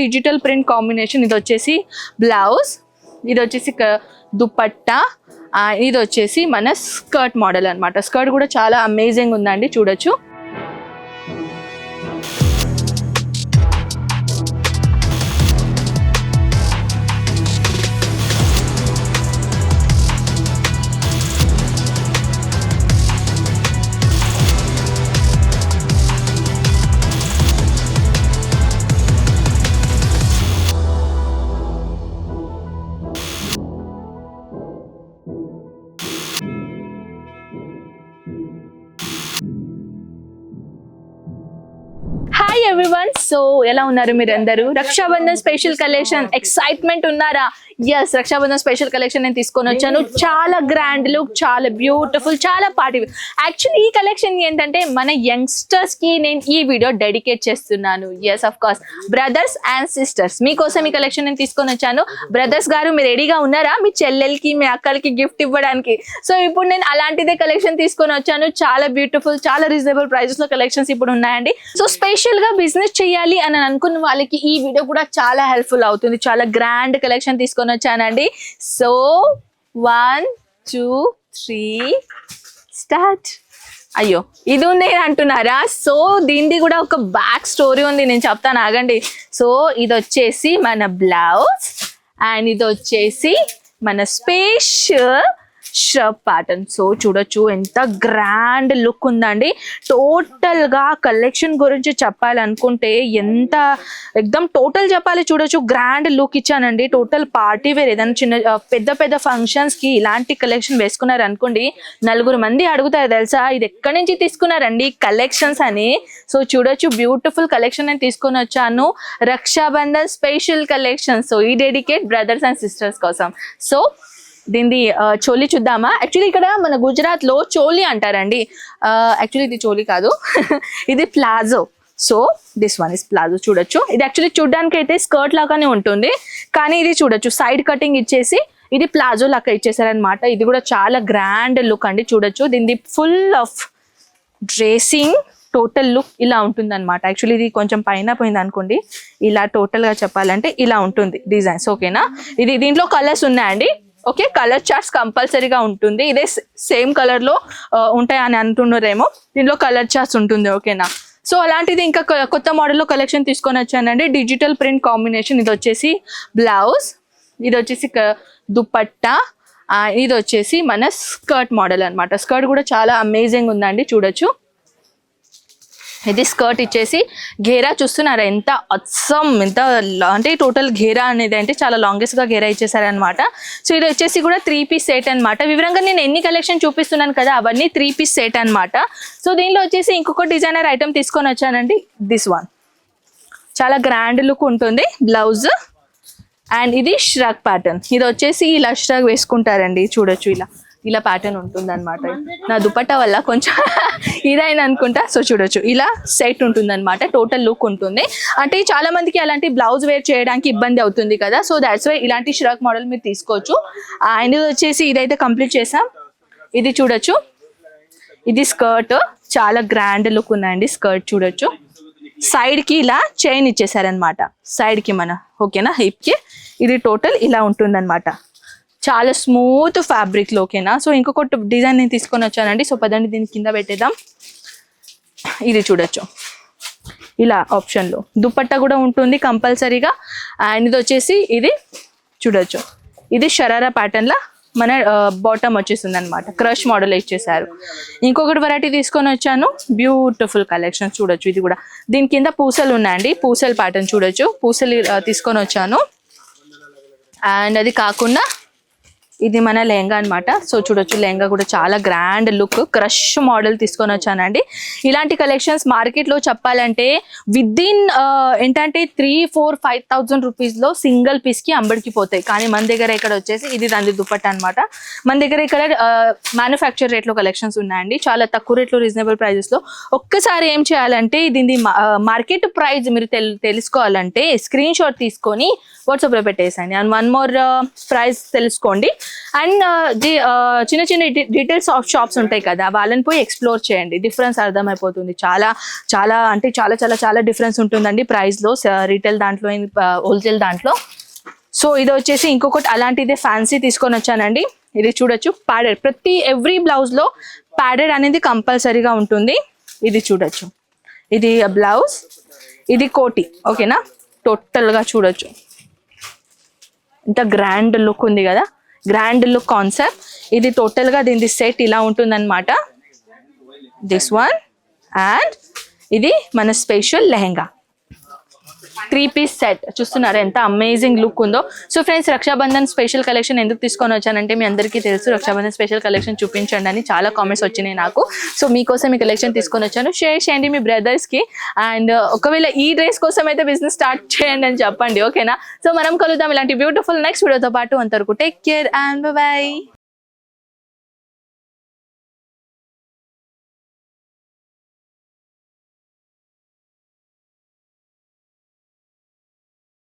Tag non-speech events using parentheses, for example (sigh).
Digital print combination. ఇది వచ్చేసి blouse ఇది వచ్చేసి దుపట్టా ఇది వచ్చేసి మన స్కర్ట్ మోడల్ అన్నమాట. స్కర్ట్ కూడా చాలా అమేజింగ్ ఉందండి చూడొచ్చు. ఎవ్రీవన్ సో ఎలా ఉన్నారు మీరు అందరూ రక్షాబంధన్ స్పెషల్ కలెక్షన్ ఎక్సైట్మెంట్ ఉన్నారా? ఎస్ రక్షాబంధన్ స్పెషల్ కలెక్షన్ నేను తీసుకొని వచ్చాను. చాలా గ్రాండ్ లుక్ చాలా బ్యూటిఫుల్ చాలా పార్టీ యాక్చువల్లీ ఈ కలెక్షన్ ఏంటంటే మన యంగ్స్టర్స్కి నేను ఈ వీడియో డెడికేట్ చేస్తున్నాను. Yes of course brothers and sisters మీకోసం ఈ కలెక్షన్ నేను తీసుకొని వచ్చాను. బ్రదర్స్ గారు మీరు రెడీగా ఉన్నారా? మీ చెల్లెలకి మీ అక్కలకి గిఫ్ట్ ఇవ్వడానికి. సో ఇప్పుడు నేను అలాంటిదే కలెక్షన్ తీసుకొని వచ్చాను. చాలా బ్యూటిఫుల్ చాలా రీజనబుల్ ప్రైజెస్లో కలెక్షన్స్ ఇప్పుడు ఉన్నాయండి. సో స్పెషల్గా బిజినెస్ చేయాలి అని అనుకున్న వాళ్ళకి ఈ వీడియో కూడా చాలా హెల్ప్ఫుల్ అవుతుంది. చాలా గ్రాండ్ కలెక్షన్ తీసుకొని వచ్చానండి. So one two three start అయ్యో ఇది ఉంది అంటున్నారా? సో దీనిది కూడా ఒక బ్యాక్ స్టోరీ ఉంది. నేను చెప్తాను ఆగండి. సో ఇది వచ్చేసి మన బ్లౌజ్ అండ్ ఇది వచ్చేసి మన స్పేషియల్ షర్ప్ ప్యాటర్న్ సో చూడొచ్చు ఎంత గ్రాండ్ లుక్ ఉందండి. టోటల్గా కలెక్షన్ గురించి చెప్పాలనుకుంటే ఎంత ఎక్దమ్ టోటల్ చెప్పాలి చూడొచ్చు గ్రాండ్ లుక్ ఇచ్చానండి. టోటల్ పార్టీ వేర్ ఏదైనా చిన్న పెద్ద పెద్ద ఫంక్షన్స్కి ఇలాంటి కలెక్షన్ వేసుకున్నారు అనుకోండి నలుగురు మంది అడుగుతారు తెలుసా ఇది ఎక్కడి నుంచి తీసుకున్నారండి కలెక్షన్స్ అని? సో చూడొచ్చు బ్యూటిఫుల్ కలెక్షన్ నేను తీసుకొని వచ్చాను. రక్షాబంధన్ స్పెషల్ కలెక్షన్ సో ఈ డెడికేట్ బ్రదర్స్ అండ్ సిస్టర్స్ కోసం. సో దీనిది చోలీ చూద్దామా? యాక్చువల్లీ ఇక్కడ మన గుజరాత్లో చోలీ అంటారండి యాక్చువల్లీ ఇది చోలీ కాదు. (laughs) ఇది palazzo. So this one is palazzo చూడొచ్చు. ఇది యాక్చువల్లీ చూడడానికి అయితే స్కర్ట్ లాగానే ఉంటుంది. కానీ ఇది చూడొచ్చు. సైడ్ కటింగ్ ఇచ్చేసి ఇది ప్లాజో లాగా ఇచ్చేసారనమాట ఇది కూడా చాలా గ్రాండ్ లుక్ అండి. చూడొచ్చు. దీనిది full of dressing total look ఇలా ఉంటుంది అనమాట యాక్చువల్లీ ఇది కొంచెం పైన పోయింది అనుకోండి ఇలా టోటల్గా చెప్పాలంటే ఇలా ఉంటుంది డిజైన్స్ ఓకేనా ఇది దీంట్లో కలర్స్ ఉన్నాయండి. ఓకే కలర్ చార్ట్స్ కంపల్సరీగా ఉంటుంది. ఇదే సేమ్ కలర్లో ఉంటాయి అని అంటున్నారేమో. దీనిలో కలర్ చార్ట్స్ ఉంటుంది ఓకేనా? సో అలాంటిది ఇంకా కొత్త మోడల్లో కలెక్షన్ తీసుకొని వచ్చానండి. Digital print combination. ఇది వచ్చేసి బ్లౌజ్ ఇది వచ్చేసి క- దుపట్టా ఇది వచ్చేసి మన స్కర్ట్ మోడల్ అనమాట స్కర్ట్ కూడా చాలా అమేజింగ్ ఉందండి చూడొచ్చు. ఇది స్కర్ట్ ఇచ్చేసి ఘేరా చూస్తున్నారా? ఎంత అత్సం ఎంత అంటే టోటల్ ఘేరా అనేది అంటే చాలా లాంగెస్ట్గా ఘేరా ఇచ్చేసారనమాట సో ఇది వచ్చేసి కూడా త్రీ పీస్ సెట్ అన్నమాట. వివరంగా నేను ఎన్ని కలెక్షన్ చూపిస్తున్నాను కదా అవన్నీ త్రీ పీస్ సెట్ అనమాట సో దీనిలో వచ్చేసి ఇంకొక డిజైనర్ ఐటమ్ తీసుకొని వచ్చానండి. దిస్ వన్ చాలా గ్రాండ్ లుక్ ఉంటుంది. బ్లౌజ్ అండ్ ఇది ష్రగ్ ప్యాటర్న్ ఇది వచ్చేసి ఇలా ష్రగ్ వేసుకుంటారండి. చూడొచ్చు ఇలా. ఇలా ప్యాటర్న్ ఉంటుంది అనమాట నా దుపట్టా వల్ల కొంచెం (laughs) ఇదైనా అనుకుంటా. సో చూడొచ్చు. ఇలా సెట్ ఉంటుంది అనమాట టోటల్ లుక్ ఉంటుంది. అంటే చాలా మందికి అలాంటి బ్లౌజ్ వేర్ చేయడానికి ఇబ్బంది అవుతుంది కదా. సో దాట్స్ వై ఇలాంటి షిరాక్ మోడల్ మీరు తీసుకోవచ్చు. అండ్ ఇది వచ్చేసి ఇదైతే కంప్లీట్ చేసాం. ఇది చూడొచ్చు. ఇది స్కర్ట్ చాలా గ్రాండ్ లుక్ ఉందండి స్కర్ట్ చూడొచ్చు. సైడ్కి ఇలా చైన్ ఇచ్చేసారనమాట సైడ్కి మన ఓకేనా హిప్కి. ఇది టోటల్ ఇలా ఉంటుందన్నమాట. చాలా స్మూత్ ఫ్యాబ్రిక్ లోకేనా? సో ఇంకొకటి డిజైన్ నేను తీసుకొని వచ్చానండి. సో పదండి దీని కింద పెట్టేద్దాం. ఇది చూడొచ్చు. ఇలా ఆప్షన్లో దుప్పట్ట దుపట్టా కూడా ఉంటుంది కంపల్సరీగా. అండ్ ఇది వచ్చేసి ఇది చూడొచ్చు. ఇది షరారా ప్యాటర్న్లా మన బాటమ్ వచ్చేసింది అనమాట క్రష్ మోడల్ ఇచ్చేసారు ఇంకొకటి వెరైటీ తీసుకొని వచ్చాను. బ్యూటిఫుల్ కలెక్షన్ చూడొచ్చు ఇది కూడా. దీని కింద పూసలు ఉన్నాయండి. పూసలు ప్యాటర్న్ చూడొచ్చు. పూసలు తీసుకొని వచ్చాను. అండ్ అది కాకుండా ఇది మన లెహంగా అన్నమాట. సో చూడొచ్చు లెహంగా కూడా చాలా గ్రాండ్ లుక్ క్రష్ మోడల్ తీసుకొని వచ్చానండి. ఇలాంటి కలెక్షన్స్ మార్కెట్లో చెప్పాలంటే విదిన్ ఏంటంటే త్రీ ఫోర్ ఫైవ్ థౌజండ్ రూపీస్లో సింగిల్ పీస్కి అంబడికి పోతాయి. కానీ మన దగ్గర ఇక్కడ వచ్చేసి ఇది దాని దుప్పట్ట అనమాట మన దగ్గర ఇక్కడ మ్యానుఫ్యాక్చర్ రేట్లో కలెక్షన్స్ ఉన్నాయండి. చాలా తక్కువ రేట్లో రీజనబుల్ ప్రైజెస్లో ఒక్కసారి ఏం చేయాలంటే దీని మార్కెట్ ప్రైస్ మీరు తెలుసుకోవాలంటే స్క్రీన్ షాట్ తీసుకొని వాట్సాప్లో పెట్టేసండి అండ్ వన్ మోర్ ప్రైస్ తెలుసుకోండి. అండ్ ది uh, uh, చిన్న చిన్న డీటెయిల్స్ ఆఫ్ షాప్స్ ఉంటాయి కదా వాళ్ళని పోయి ఎక్స్ప్లోర్ చేయండి. డిఫరెన్స్ అర్థమైపోతుంది. చాలా చాలా అంటే చాలా చాలా చాలా డిఫరెన్స్ ఉంటుందండి ప్రైస్లో రీటైల్ దాంట్లో హోల్సేల్ దాంట్లో. సో ఇది వచ్చేసి ఇంకొకటి అలాంటిదే ఫ్యాన్సీ తీసుకొని వచ్చానండి. ఇది చూడొచ్చు. ప్యాడెడ్ ప్రతి ఎవ్రీ బ్లౌజ్లో ప్యాడెడ్ అనేది కంపల్సరీగా ఉంటుంది. ఇది చూడొచ్చు. ఇది బ్లౌజ్ ఇది కోటి. ఓకేనా టోటల్గా చూడొచ్చు. ఇంత గ్రాండ్ లుక్ ఉంది కదా. గ్రాండ్ లుక్ కాన్సెప్ట్ ఇది టోటల్గా దీని సెట్ ఇలా ఉంటుందన్నమాట. దిస్ వన్ అండ్ ఇది మన special lehenga. Three piece set. చూస్తున్నారు ఎంత అమేజింగ్ లుక్ ఉందో. So friends Raksha Bandhan special collection ఎందుకు తీసుకొని వచ్చానంటే మీ అందరికీ తెలుసు. రక్షాబంధన్ స్పెషల్ కలెక్షన్ చూపించండి అని చాలా కామెంట్స్ వచ్చినాయి నాకు. సో మీకోసం ఈ కలెక్షన్ తీసుకొని వచ్చాను. షేర్ చేయండి మీ బ్రదర్స్కి కి. అండ్ ఒకవేళ ఈ డ్రెస్ కోసం అయితే బిజినెస్ స్టార్ట్ చేయండి అని చెప్పండి ఓకేనా సో మనం కలుద్దాం. ఇలాంటి బ్యూటిఫుల్ నెక్స్ట్ వీడియోతో పాటు అంతవరకు టేక్ కేర్ అండ్ బాయ్